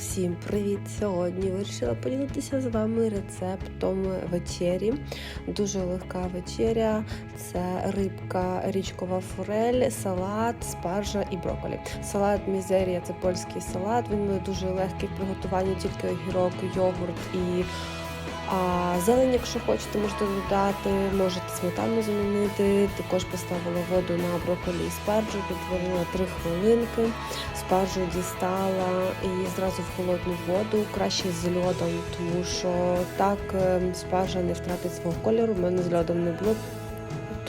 Всім привіт! Сьогодні вирішила поділитися з вами рецептом вечері. Дуже легка вечеря. Це рибка, річкова форель, салат, спаржа і броколі. Салат мізерія це польський салат. Він дуже легкий в приготуванні, тільки огірок, йогурт і. А зелень, якщо хочете, можете додати, можете сметану замінити. Також поставила воду на брокколі і спаржу, підтворила 3 хвилинки. Спаржу дістала і зразу в холодну воду, краще з льодом, тому що так ем, спаржа не втратить свого кольору. В мене з льодом не було.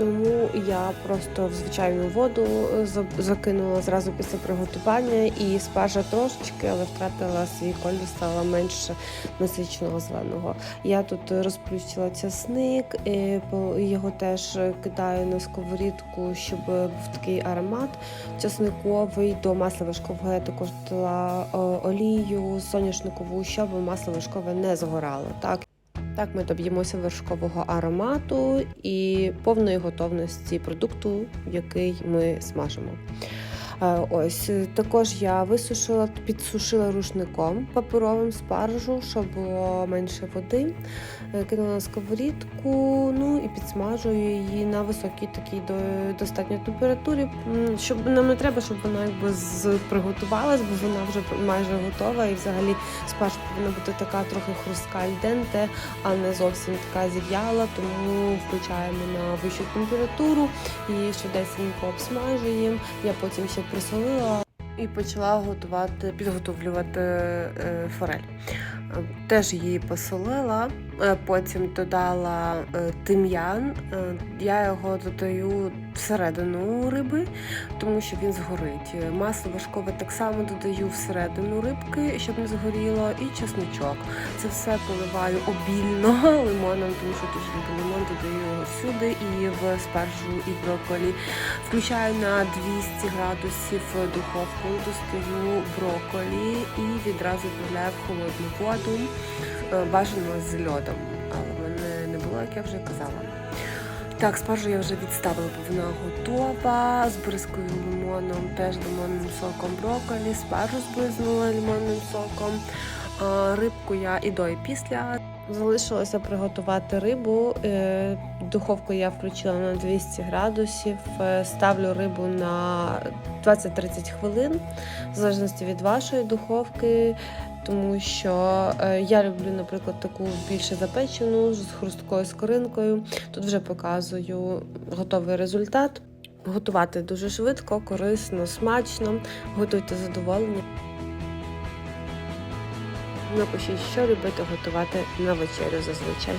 Тому я просто в звичайну воду е, закинула зразу після приготування, і спаржа трошечки, але втратила свій колір, стала менш насиченого зеленого. Я тут розплющила часник, по- його теж кидаю на сковорідку, щоб був такий аромат часниковий. До масла вершкового я також додала о, олію соняшникову, щоб масло вершкове не згорало. Так. Так ми доб'ємося вершкового аромату і повної готовності продукту, який ми смажимо. Е, Ось е, також я висушила, підсушила рушником паперовим спаржу, щоб було менше води. Е, Кинула на сковорідку, ну і підсмажую її на високій такій до- достатньо температурі. Щоб нам не треба, щоб вона якби приготувалась, бо вона вже майже готова. І взагалі спаржа повинна бути така трохи хрустка альденте, а не зовсім така зів'яла, тому включаємо на вищу температуру і швидесенько обсмажуємо. Я потім ще присолила і почала готувати, підготовлювати е, форель. Теж її посолила, е, потім додала е, тим'ян. Я його додаю всередину риби, тому що він згорить. Масло важкове так само додаю всередину рибки, щоб не згоріло, і чесничок. Це все поливаю обільно лимоном, тому що дуже люблю лимон, додаю його всюди і в спаржу, і брокколі. Включаю на 200 градусів духовку, достаю брокколі і відразу відправляю в холодну воду, е, бажано з льодом. Але в мене не було, як я вже казала. Так, спаржу я вже відставила, бо вона готова. Збризкою лимоном, теж лимонним соком брокколі, спаржу збризнула лимонним соком. Рибку я і до, і після. Залишилося приготувати рибу. Е, Духовку я включила на 200 градусів. Е, Ставлю рибу на 20-30 хвилин, в залежності від вашої духовки. Тому що е, я люблю, наприклад, таку більше запечену з хрусткою скоринкою. Тут вже показую готовий результат. Готувати дуже швидко, корисно, смачно. Готуйте задоволення. Напишіть, що любите готувати на вечерю зазвичай.